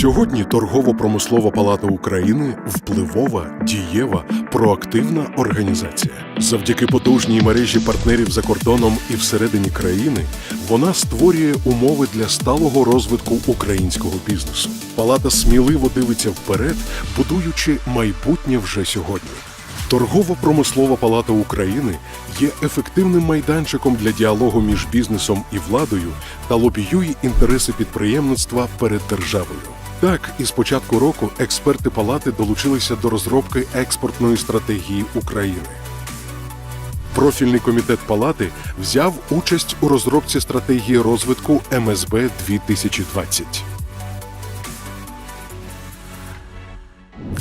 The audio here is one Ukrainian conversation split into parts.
Сьогодні торгово-промислова палата України впливова, дієва, проактивна організація. Завдяки потужній мережі партнерів за кордоном і всередині країни вона створює умови для сталого розвитку українського бізнесу. Палата сміливо дивиться вперед, будуючи майбутнє вже сьогодні. Торгово-промислова палата України є ефективним майданчиком для діалогу між бізнесом і владою та лобіює інтереси підприємництва перед державою. Так, із початку року експерти палати долучилися до розробки експортної стратегії України. Профільний комітет палати взяв участь у розробці стратегії розвитку МСБ 2020.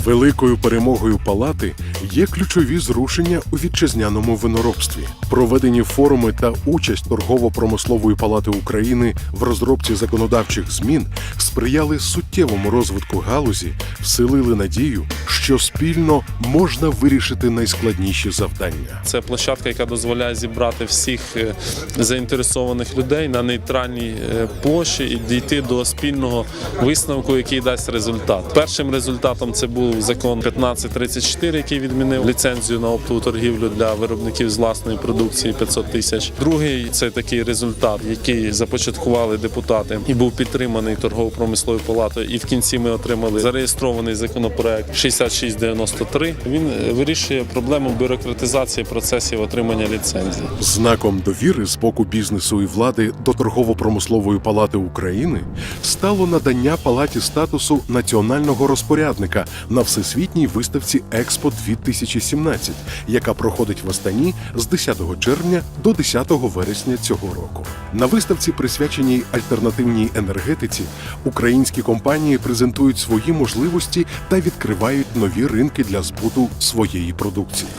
Великою перемогою палати є ключові зрушення у вітчизняному виноробстві. Проведені форуми та участь торгово-промислової палати України в розробці законодавчих змін сприяли суттєвому розвитку галузі, вселили надію, що спільно можна вирішити найскладніші завдання. Це площадка, яка дозволяє зібрати всіх е, заінтересованих людей на нейтральній е, площі і дійти до спільного висновку, який дасть результат. Першим результатом це був закон 1534, який відмінив ліцензію на оптову торгівлю для виробників з власної продукції 500 тисяч. Другий це такий результат, який започаткували депутати і був підтриманий торгово-промисловою палатою. І в кінці ми отримали зареєстрований законопроект 6693. Він е, вирішує проблему бюрократизації процесів отримання ліцензії. Знаком довіри з боку бізнесу і влади до торгово-промислової палати України стало надання палаті статусу національного розпорядника на всесвітній виставці Експо 2017, яка проходить в Астані з 10 червня до 10 вересня цього року. На виставці, присвяченій альтернативній енергетиці, українські компанії презентують свої можливості та відкривають нові ринки для збуту своєї продукції.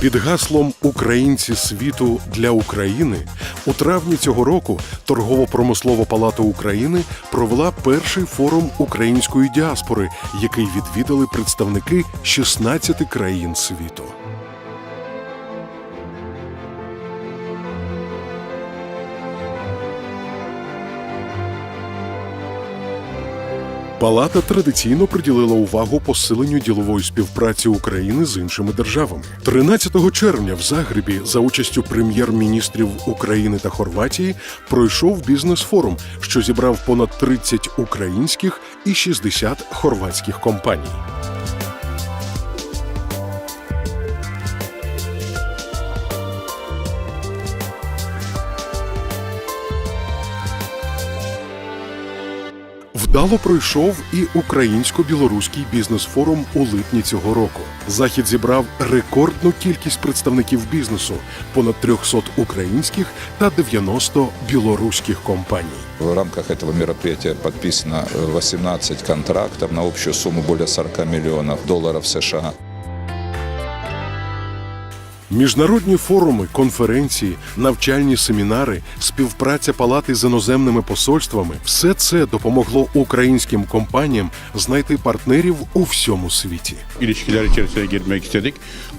Під гаслом Українці світу для України у травні цього року Торгово-промислова палата України провела перший форум української діаспори, який відвідали представники 16 країн світу. Палата традиційно приділила увагу посиленню ділової співпраці України з іншими державами. 13 червня в Загребі за участю прем'єр-міністрів України та Хорватії пройшов бізнес-форум, що зібрав понад 30 українських і 60 хорватських компаній. Вдало пройшов і українсько-білоруський бізнес-форум у липні цього року. Захід зібрав рекордну кількість представників бізнесу понад 300 українських та 90 білоруських компаній. В рамках этого мероприятия підписано э, 18 контрактів на общу суму більше 40 мільйонів доларів США. Міжнародні форуми, конференції, навчальні семінари, співпраця палати з іноземними посольствами все це допомогло українським компаніям знайти партнерів у всьому світі.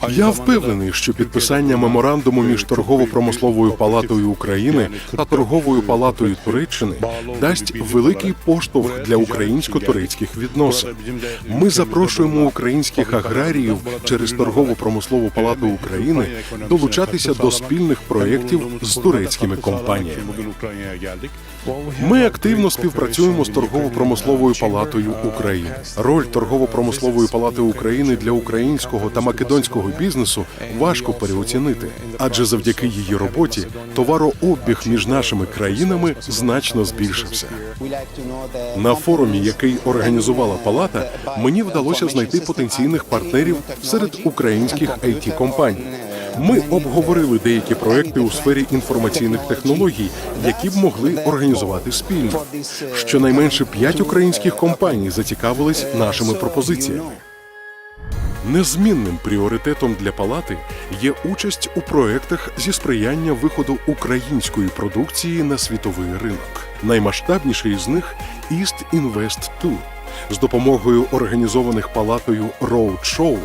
Я впевнений, що підписання меморандуму між торгово-промисловою палатою України та торговою палатою Туреччини дасть великий поштовх для українсько-турецьких відносин. Ми запрошуємо українських аграріїв через торгово-промислову палату України долучатися до спільних проєктів з турецькими компаніями. Ми активно співпрацюємо з торгово-промисловою палатою України. Роль торгово-промислової палати України для українського та македонського бізнесу важко переоцінити, адже завдяки її роботі товарообіг між нашими країнами значно збільшився. На форумі, який організувала палата, мені вдалося знайти потенційних партнерів серед українських it компаній Ми обговорили деякі проекти у сфері інформаційних технологій, які б могли організувати спільно. Щонайменше п'ять українських компаній зацікавились нашими пропозиціями. Незмінним пріоритетом для палати є участь у проектах зі сприяння виходу української продукції на світовий ринок. Наймасштабніший з них East Invest 2. З допомогою організованих палатою роуд-шоу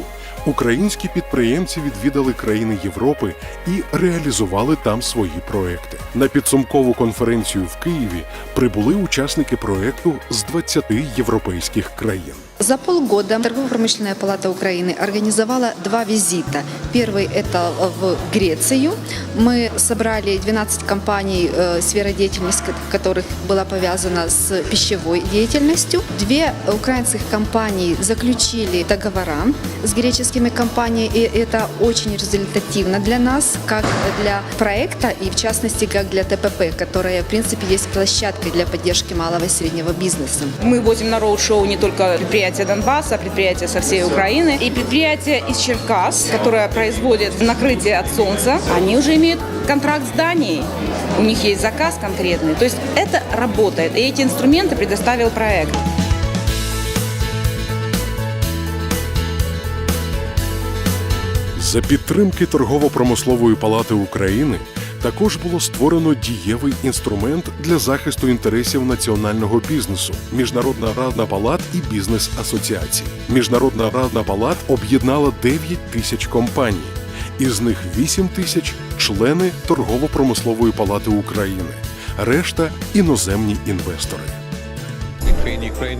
Українські підприємці відвідали країни Європи і реалізували там свої проекти. На підсумкову конференцію в Києві прибули учасники проекту з 20 європейських країн. За полгода Торгово-промышленная палата Украины организовала два визита. Первый – это в Грецию. Мы собрали 12 компаний, э, сфера деятельности которых была повязана с пищевой деятельностью. Две украинских компании заключили договора с греческими компаниями, и это очень результативно для нас, как для проекта и, в частности, как для ТПП, которая, в принципе, есть площадкой для поддержки малого и среднего бизнеса. Мы возим на роуд-шоу не только предприятия Донбасса, а предприятия со всей Украины. И предприятия из Черкас, которые производят накрытие от солнца, они уже имеют контракт с Данией. У них есть заказ конкретный. То есть это работает. И эти инструменты предоставил проект. За підтримки торгово-промислової палати України також було створено дієвий інструмент для захисту інтересів національного бізнесу Міжнародна радна палат і бізнес асоціацій. Міжнародна радна палат об'єднала 9 тисяч компаній, із них 8 тисяч члени торгово-промислової палати України, решта іноземні інвестори.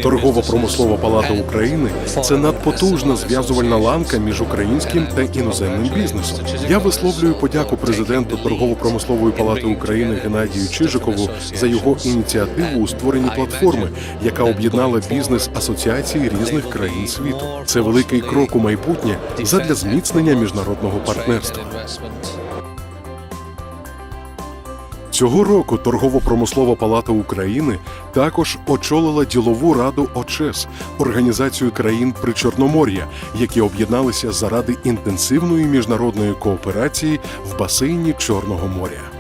Торгово-промислова палата України це надпотужна зв'язувальна ланка між українським та іноземним бізнесом. Я висловлюю подяку президенту торгово-промислової палати України Геннадію Чижикову за його ініціативу у створенні платформи, яка об'єднала бізнес асоціацій різних країн світу. Це великий крок у майбутнє задля зміцнення міжнародного партнерства. Цього року торгово-промислова палата України також очолила ділову раду ОЧЕС, організацію країн Причорномор'я, які об'єдналися заради інтенсивної міжнародної кооперації в басейні Чорного моря.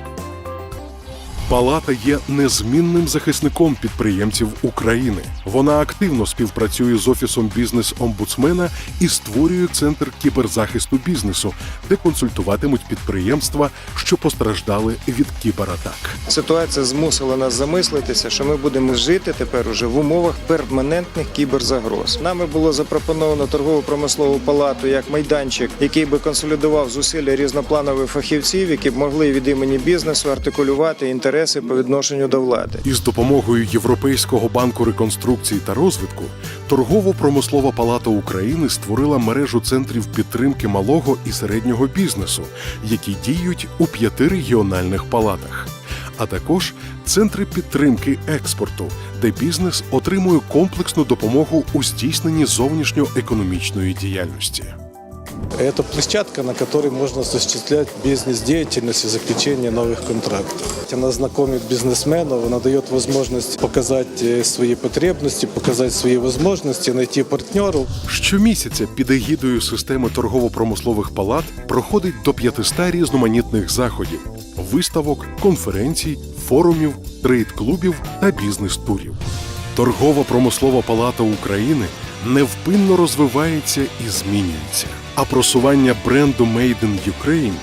Палата є незмінним захисником підприємців України. Вона активно співпрацює з офісом бізнес-омбудсмена і створює центр кіберзахисту бізнесу, де консультуватимуть підприємства, що постраждали від кібератак. Ситуація змусила нас замислитися, що ми будемо жити тепер уже в умовах перманентних кіберзагроз. Нами було запропоновано торгово-промислову палату як майданчик, який би консолідував зусилля різнопланових фахівців, які б могли від імені бізнесу артикулювати інтереси по відношенню до влади. Із допомогою Європейського банку реконструкції та розвитку торгово-промислова палата України створила мережу центрів підтримки малого і середнього бізнесу, які діють у п'яти регіональних палатах. А також центри підтримки експорту, де бізнес отримує комплексну допомогу у здійсненні зовнішньоекономічної діяльності. Это площадка, на которой можно осуществлять бизнес-деятельность и заключение новых контрактов. Она знакомит бизнесменов, она дает возможность показать э, свои потребности, показать свои возможности, найти партнеров. Щомісяця під егідою системи торгово-промислових палат проходить до 500 різноманітних заходів, виставок, конференцій, форумів, трейд-клубів та бізнес-турів. Торгово-промислова палата України невпинно розвивається і змінюється. А просування бренду Made in Ukraine,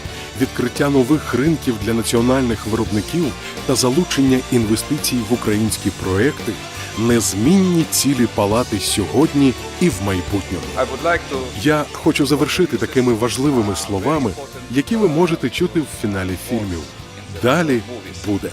відкриття нових ринків для національних виробників та залучення інвестицій в українські проекти незмінні цілі палати сьогодні і в майбутньому. Я хочу завершити такими важливими словами, які ви можете чути в фіналі фільмів. Далі буде.